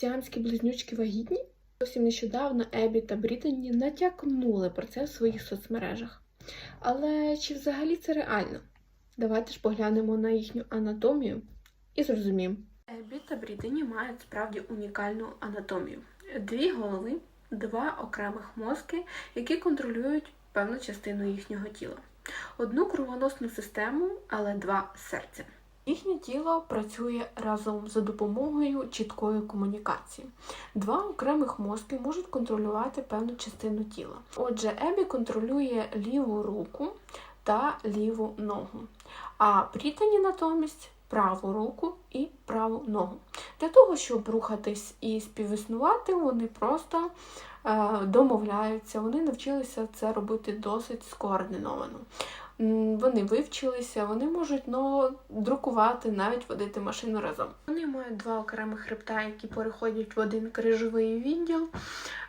Сіамські близнючки вагітні? Зовсім нещодавно Ебі та Брітані натякнули про це в своїх соцмережах. Але чи взагалі це реально? Давайте ж поглянемо на їхню анатомію і зрозуміємо. Ебі та Брітані мають справді унікальну анатомію. Дві голови, два окремих мозки, які контролюють певну частину їхнього тіла. Одну кровоносну систему, але два серця. Їхнє тіло працює разом за допомогою чіткої комунікації. Два окремих мозки можуть контролювати певну частину тіла. Отже, Ебі контролює ліву руку та ліву ногу, а Брітані натомість праву руку і праву ногу. Для того, щоб рухатись і співіснувати, вони просто е, домовляються, вони навчилися це робити досить скоординовано. Вони вивчилися, вони можуть ну, друкувати, навіть водити машину разом. Вони мають два окремих хребта, які переходять в один крижовий відділ,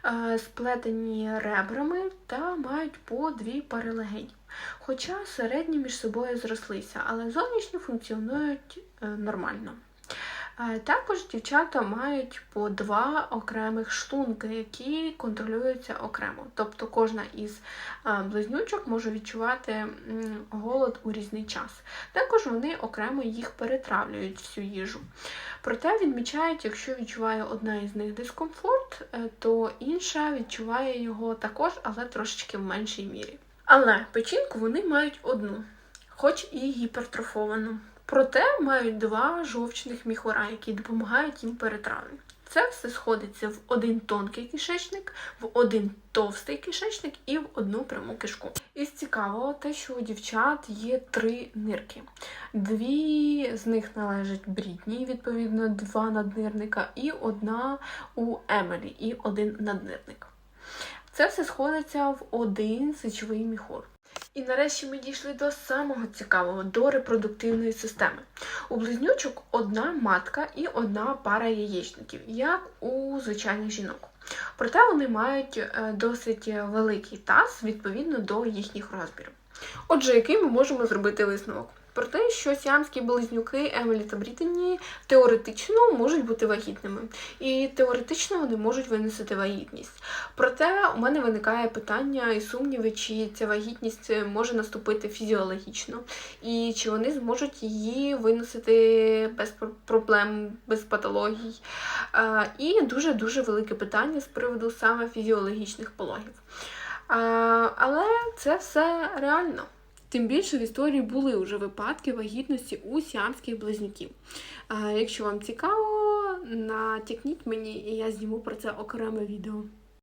е, сплетені ребрами та мають по дві пари легенів. Хоча середні між собою зрослися, але зовнішньо функціонують е, нормально. Також дівчата мають по два окремих шлунки, які контролюються окремо. Тобто кожна із близнючок може відчувати голод у різний час. Також вони окремо їх перетравлюють всю їжу. Проте відмічають, якщо відчуває одна із них дискомфорт, е, то інша відчуває його також, але трошечки в меншій мірі. Але печінку вони мають одну, хоч і гіпертрофовану. Проте мають два жовчних міхура, які допомагають їм перетравлю. Це все сходиться в один тонкий кишечник, в один товстий кишечник і в одну пряму кишку. Із цікавого те, що у дівчат є три нирки. Дві з них належать Брітні, відповідно, два наднирника, і одна у Емелі, і один наднирник. Це все сходиться в один сечовий міхур. І нарешті ми дійшли до самого цікавого до репродуктивної системи. У близнючок одна матка і одна пара яєчників, як у звичайних жінок. Проте вони мають е, досить великий таз відповідно до їхніх розмірів. Отже, який ми можемо зробити висновок? Про те, що сіамські близнюки Емелі та Брітані теоретично можуть бути вагітними, і теоретично вони можуть виносити вагітність. Проте у мене виникає питання і сумніви, чи ця вагітність може наступити фізіологічно, і чи вони зможуть її виносити без проблем, без патологій. І дуже дуже велике питання з приводу саме фізіологічних пологів. Але це все реально. Тим більше в історії були вже випадки вагітності у сіамських близнюків. Якщо вам цікаво, натякніть мені, і я зніму про це окреме відео.